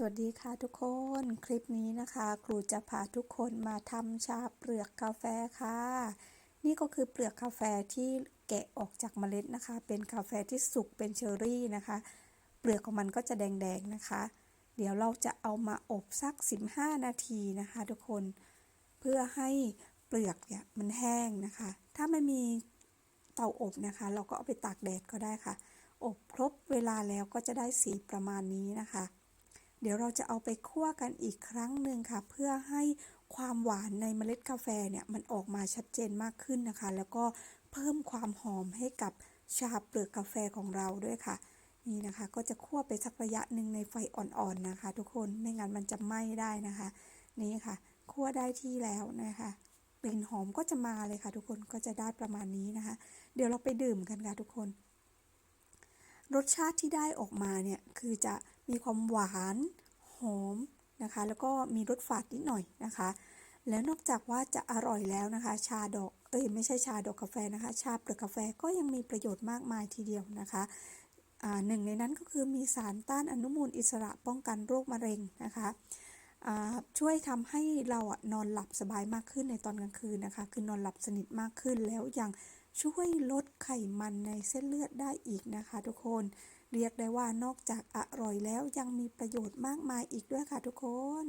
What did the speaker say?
สวัสดีค่ะทุกคนคลิปนี้นะคะ ครูจะพาทุกคนมาทำชาเปลือกกาแฟค่ะ นี่ก็คือเปลือกกาแฟที่แกะออกจากเมล็ดนะคะ เป็นกาแฟที่สุกเป็นเชอร์รี่นะคะ เปลือกของมันก็จะแดงๆนะคะ เดี๋ยวเราจะเอามาอบสัก 15 นาทีนะคะ ทุกคนเพื่อให้เปลือกเนี่ยมันแห้งนะคะ ถ้าไม่มีเตาอบนะคะ เราก็เอาไปตากแดดก็ได้ค่ะ อบครบเวลาแล้วก็จะได้สีประมาณนี้นะคะ เดี๋ยวเราจะเอาไปคั่วกันอีกครั้งหนึ่งค่ะ เพื่อให้ความหวานในเมล็ดกาแฟเนี่ยมันออกมาชัดเจนมากขึ้นนะคะ แล้วก็เพิ่มความหอมให้กับชาเปลือกกาแฟของเราด้วยค่ะ นี่นะคะ ก็จะคั่วไปสักระยะหนึ่งในไฟอ่อนๆนะคะ ทุกคนไม่งั้นมันจะไหม้ได้นะคะ นี่ค่ะคั่วได้ที่แล้วนะคะกลิ่นหอมก็จะมาเลยค่ะ ทุกคนก็จะได้ประมาณนี้นะคะ เดี๋ยวเราไปดื่มกันค่ะทุกคน รสชาติที่ได้ออกมาเนี่ยคือจะมีความหวานหอมนะคะ แล้วก็มีรสฝาดนิดหน่อยนะคะ แล้วนอกจากว่าจะอร่อยแล้วนะคะ ชาดอกเอ้ยไม่ใช่ชาดอกกาแฟนะคะ ชาเปลือกกาแฟก็ยังมีประโยชน์มากมายทีเดียวนะคะอ่าหนึ่งในนั้นก็คือมีสารต้านอนุมูลอิสระป้องกันโรคมะเร็งนะคะ ช่วยทำให้เราอะนอนหลับสบายมากขึ้นในตอนกลางคืนนะคะ คือนอนหลับสนิทมากขึ้นแล้วยังช่วยลดไขมันในเส้นเลือดได้อีกนะคะ ทุกคนเรียกได้ว่านอกจากอร่อยแล้วยังมีประโยชน์มากมายอีกด้วยค่ะทุกคน